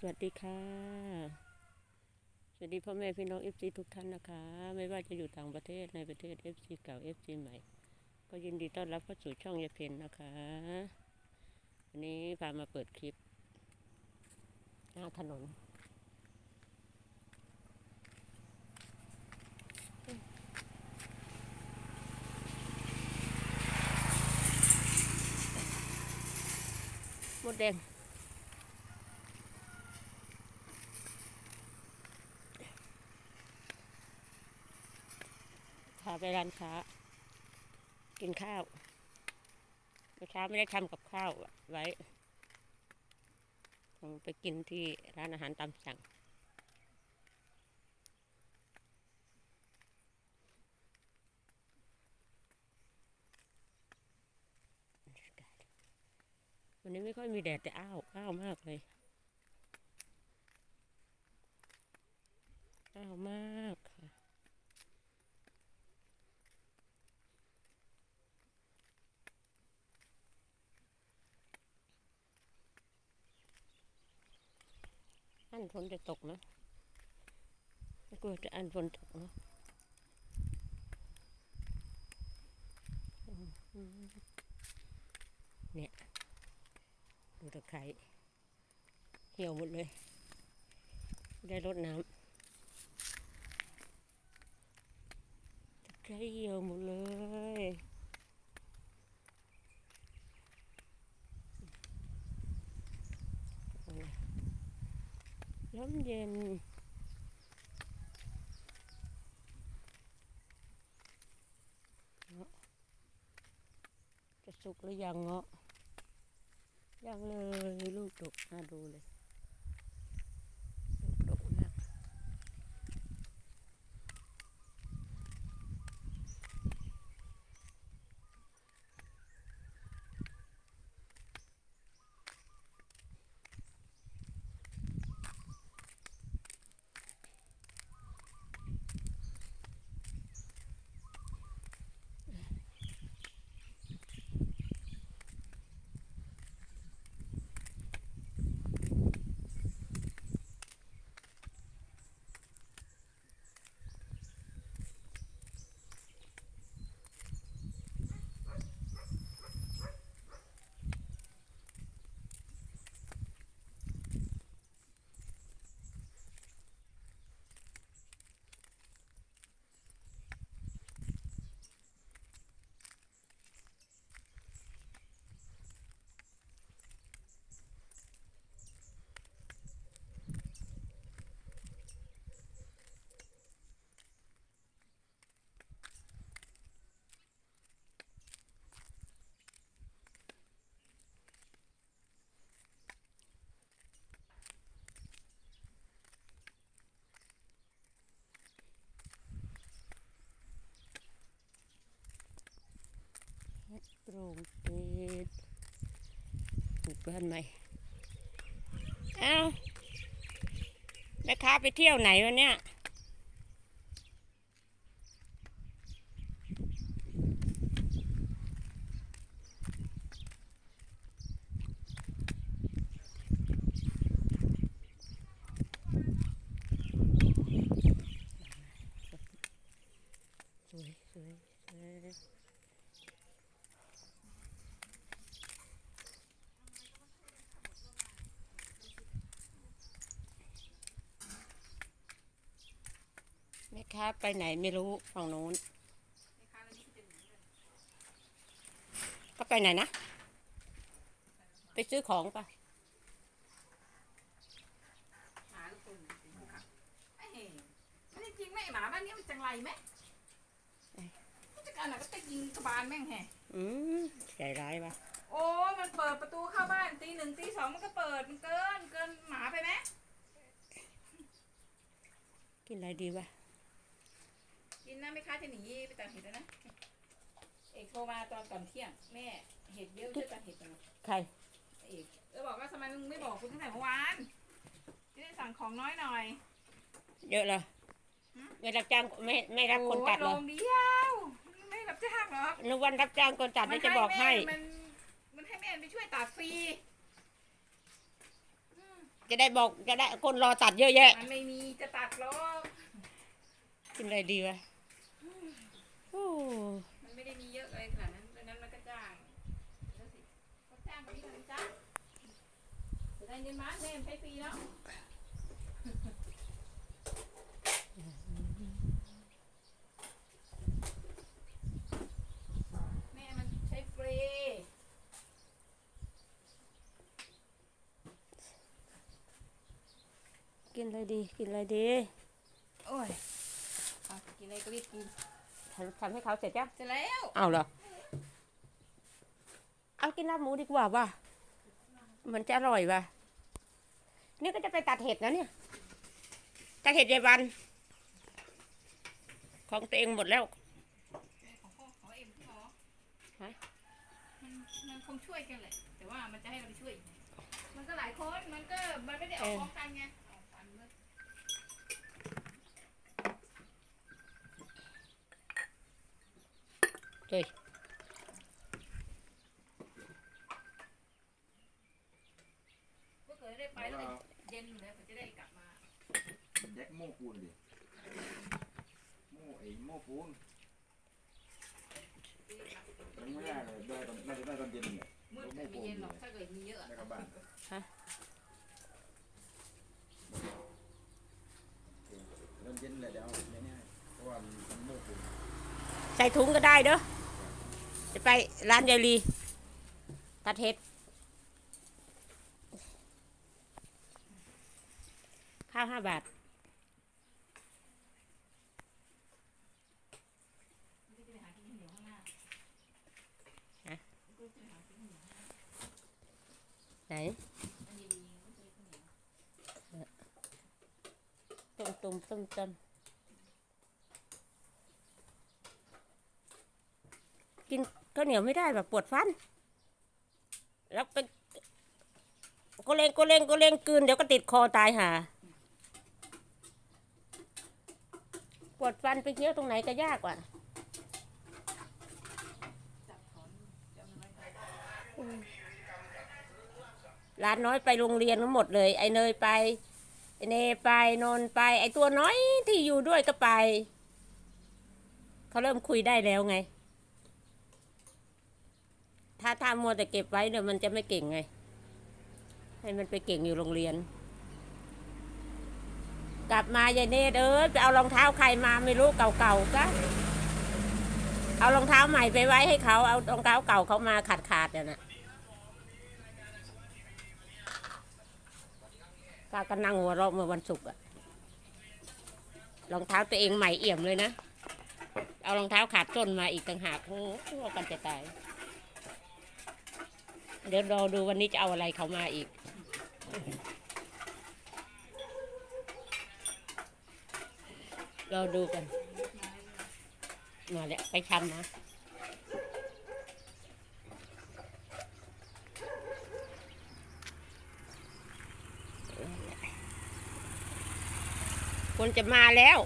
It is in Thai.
สวัสดีค่ะ สวัสดีพ่อแม่พี่น้องเอฟซีทุกท่านนะคะ ไม่ว่าจะอยู่ต่างประเทศในประเทศเอฟซีเก่าเอฟซีใหม่ ก็ยินดีต้อนรับเข้าสู่ช่องยาเพนนะคะวันนี้พามาเปิดคลิป หน้าถนนหมดแดง พาไปร้านค้า กินข้าวเมื่อเช้าไม่ได้ทำกับข้าวไว้คงไปกินที่ร้านอาหารตามสั่ง วันนี้ไม่ค่อยมีแดดแต่อ้าวอ้าวมากเลยอ้าวมาก นฝนจะตกนะไม่กลัวจะอันฝนตกนะเนี่ยดูตะไคร้เหี่ยวหมดเลย ได้รดน้ำตะไคร้เหี่ยวหมดเลย ลมเย็น จะสุกหรือยังเงาะยังเลยลูกดกน่าดูเลยลูกดกมาก โรงเกตปลูกบ้านไหมเอ้าแม่ค้าไปเที่ยวไหนวะเนี่ย สวยสวยสวยแม่ ค้าไปไหนไม่รู้ฝั่งโน้นก็ไปไหนนะ ไปซื้อของปะหมาลูกคนเป็นผู้ขับไอ้เห่มันจริงๆไหมไอ้หมาบ้านนี้มันจังไรไหมผู้จัดการน่ะก็จะยิงกระบาลแม่งแห่อืมใจร้ายปะโอ้ มันเปิดประตูเข้าบ้านตีหนึ่งตีสองมันก็เปิดมันเกินเกินหมาไปไหมกินอะไรดีวะ กินนะไม่ค้าจะหนีไปตัดเห็ดแล้วนะ เอกโทรมาตอนก่อนเที่ยง แม่เห็ดเยอะช่วยตัดเห็ดหน่อยใคร เอกเออบอกว่าทำไมมึงไม่บอกคุณตั้งแต่เมื่อวานจะได้สั่งของน้อยหน่อย เยอะเหรอหืม ไม่รับจ้างไม่ไม่รับคนตัดเหรอโอ้โลงเดียวไม่รับจ้างหรอกนึกวันรับจ้างคนตัดนี่จะบอกให้ มันมันให้แม่ไปช่วยตัดฟรีอืมจะได้บอกจะได้คนรอตัดเยอะแยะ มันไม่มีจะตัดหรอกกินอะไรดีวะ โอ้มันไม่ได้มีเยอะเลยขนาดนั้นดังนั้นมันก็จ้างแล้วสิก็จ้างคนนี้คนจ้างจะได้เงินมาแน่ใช้ฟรีแล้วแม่มันใช้ฟรีกินอะไรดี กินอะไรดี โอ้ยเอากินอะไรก็รีบกิน ทำทำให้เขาเสร็จยังเสร็จแล้วเอาเหรอเอากินลาบหมูดีกว่าว่ะมันจะอร่อยว่ะนี่ก็จะไปตัดเห็ดนะเนี่ยตัดเห็ดยายวัน ของตัวเองหมดแล้วของพ่อของเอ็มพี่หมอฮะมันมันคงช่วยกันแหละแต่ว่ามันจะให้เราไปช่วยอีกไงมันก็หลายคนมันก็มันไม่ได้ออกพร้อมกันไงออกกันเลย เฮ้ยก็เคยได้ไปแล้วก็เย็นอยู่แล้วผมจะได้กลับมาแยกโม่ปูนดิโม่ไอ้โม่ปูนยังไม่ได้เลยได้ตอนน่าจะได้ตอนเย็นเนี่ยมืดแต่ไม่เย็นหรอกถ้าเกิดมีเยอะได้กลับบ้านฮะตอนเย็นแหละเดี๋ยวเอาเนี่ยเนี่ยเพราะว่ามันโม่ปูนใส่ถุงก็ได้เด้อ จะไปร้านยายลีตัดเห็ดข้าวห้าบาทไหนข้าวเหนียวข้างต้มต้มต้ม กินข้าวเหนียวไม่ได้แบบปวดฟัน แล้วเป็นก็เลงก็เลงก็เลงกืนเดี๋ยวก็ติดคอตายหาปวดฟันไปเคี้ยวตรงไหนก็ยากกว่าจับถอนจะรไปหลานน้อยไปโรงเรียนทั้งหมดเลย ไอเนยไปไอเนยไปนนท์ไป ไอตัวน้อยที่อยู่ด้วยก็ไป เขาเริ่มคุยได้แล้วไง ถ้าถ้ามัวแต่เก็บไว้เดี๋ยวมันจะไม่เก่งไง ให้มันไปเก่งอยู่โรงเรียน กลับมายายเนตเอ้ยไปเอารองเท้าใครมาไม่รู้เก่าๆก็เอารองเท้าใหม่ไปไว้ให้เขาเอารองเท้าเก่าเขามาขาดขาดๆน่ะนะป้าก็นั่งหัวเราะเมื่อวันศุกร์อะรองเท้าตัวเองใหม่เอี่ยมเลยนะ เอารองเท้าขาดส้นมาอีกต่างหากโอ้โหกันจะตาย เดี๋ยวรอดูวันนี้จะเอาอะไรเขามาอีกรอดูกัน มาแล้วไปชำนะคนจะมาแล้ว